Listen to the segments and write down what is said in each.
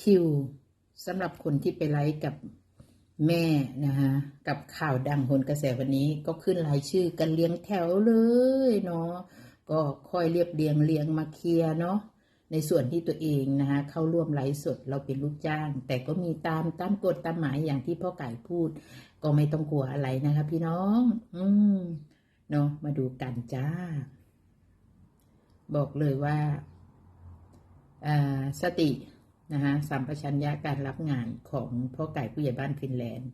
คิวสำหรับคนที่ไปไลฟ์กับแม่นะคะกับข่าวดังคนกระแสวันนี้ก็ขึ้นรายชื่อกันเรียงแถวเลยเนาะก็ค่อยเรียบเรียงเรียงมาเคลียเนาะในส่วนที่ตัวเองนะคะเข้าร่วมไลฟ์สดเราเป็นลูกจ้าง แต่ก็มีตามตามกฎตามหมายอย่างที่พ่อไก่พูด ก็ไม่ต้องกลัวอะไรนะคะพี่น้อง อืมเนาะมาดูกันจ้า บอกเลยว่าสติ นะคะสัมปชัญญะการรับงานของพ่อไก่ผู้ใหญ่บ้านฟินแลนด์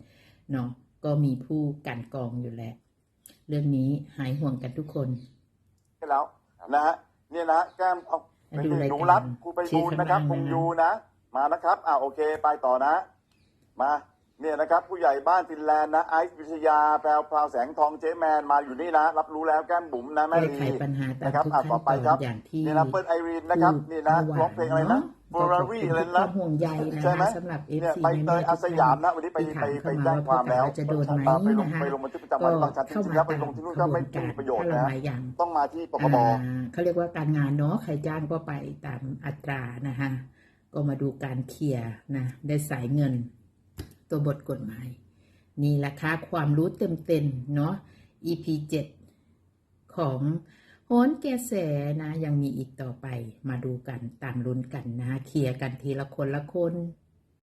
เนาะก็มีผู้กลันกรองอยู่แล้ว เรื่องนี้หายห่วงกันทุกคนให้แล้วนะฮะเนี่ยนะแก้มเอามาดูรายการหนูรับครูไปชื่ดูอข้างนะครับล่างคงนะยูนะ มานะครับอ่าโอเค ไปต่อนะ มา เนี่ยนะครับผู้ใหญ่บ้านฟินแลนด์นะไอซ์วิทยาแพรวพราวแสงทองเจ๊แมนมาอยู่นี่นะ รับรู้แล้วแก้มบุ๋มนะแม่แก้ลีไขปัญหาตามนะครับทุกอะขั้นต่อไปตอนครับอย่างที่นี่นะเปิ้ลไอรีนนะครับพูดนี่นะเมื่อวาร้องเพลงอะไรนะเนาะเฟอร์รารี่อะไรขบคุณทุกควานะมห่วงใยนะใช่ไหมคะสำหรับเอฟเนี่ยซีใบเตยอาสยามนะวันนี้ไปไปไปแจ้งความแล้วจะโดนไหมไปลงนะคะไปลงบันทึกประจำวันบางชันจเข้าริงมาๆแล้วไปตามลงที่นู่นขก็บวไม่นมีการประโยชน์ถ้าเรานะมาอย่างต้องมาที่ปคบอ่าเขาเรียกว่าการงานเนาะใครจ้างก็ไปตามอัตรานะคะก็มาดูการเคลียร์นะได้สายเงิน ตัวบทกฎหมาย นี่แหละค่ะความรู้เต็มๆเนาะ EP 7 ของโหนแกแสนะยังมีอีกต่อไปมาดูกันตามลุ้นกันนะเคลียร์กันทีละคนละคน